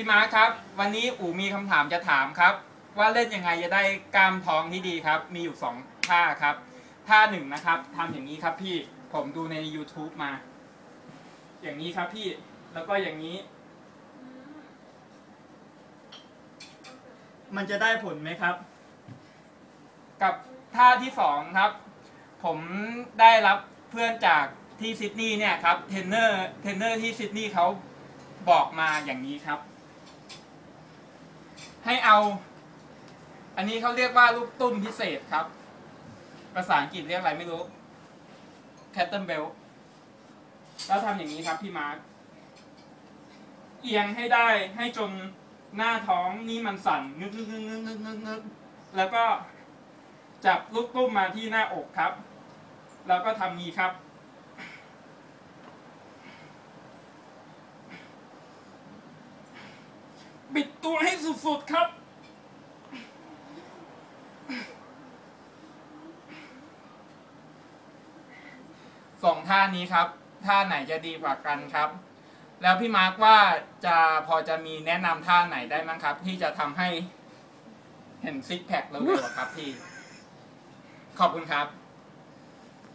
พี่มาร์คครับ วันนี้อู๋มีคำถามจะถามครับ ว่าเล่นยังไงจะได้กล้ามท้องที่ดีครับ มีอยู่สองท่าครับ ท่าหนึ่งนะครับทำอย่างนี้ครับพี่ผมดูใน YouTube มา อย่างนี้ครับพี่ แล้วก็อย่างนี้ มันจะได้ผลไหมครับ กับท่าที่สองครับ ผมได้รับเพื่อนจากที่ซิดนีย์เนี่ยครับ เทรนเนอร์ เทรนเนอร์ที่ซิดนีย์เขาบอกมาอย่างนี้ครับ ให้เอา อันนี้เขาเรียกว่าลูกตุ้มพิเศษครับ ภาษาอังกฤษเรียกอะไรไม่รู้ แคตเทิลเบลแล้วทำอย่างนี้ครับพี่มาร์ค เอียงให้ได้ให้จนหน้าท้องนี่มันสั่นงึกงึกงึกงึกงึกงึกงึกแล้วก็จับลูกตุ้มมาที่หน้าอกครับ แล้วก็ทำนี้ครับดตัวให้ สุดๆครับ สองท่านี้ครับ ท่าไหนจะดีกว่ากันครับ แล้วพี่มาร์คว่าจะพอจะมีแนะนำท่าไหนได้มั้งครับ ที่จะทำให้เห็นซิกแพคเร็วๆอะครับพี่ ขอบคุณครับ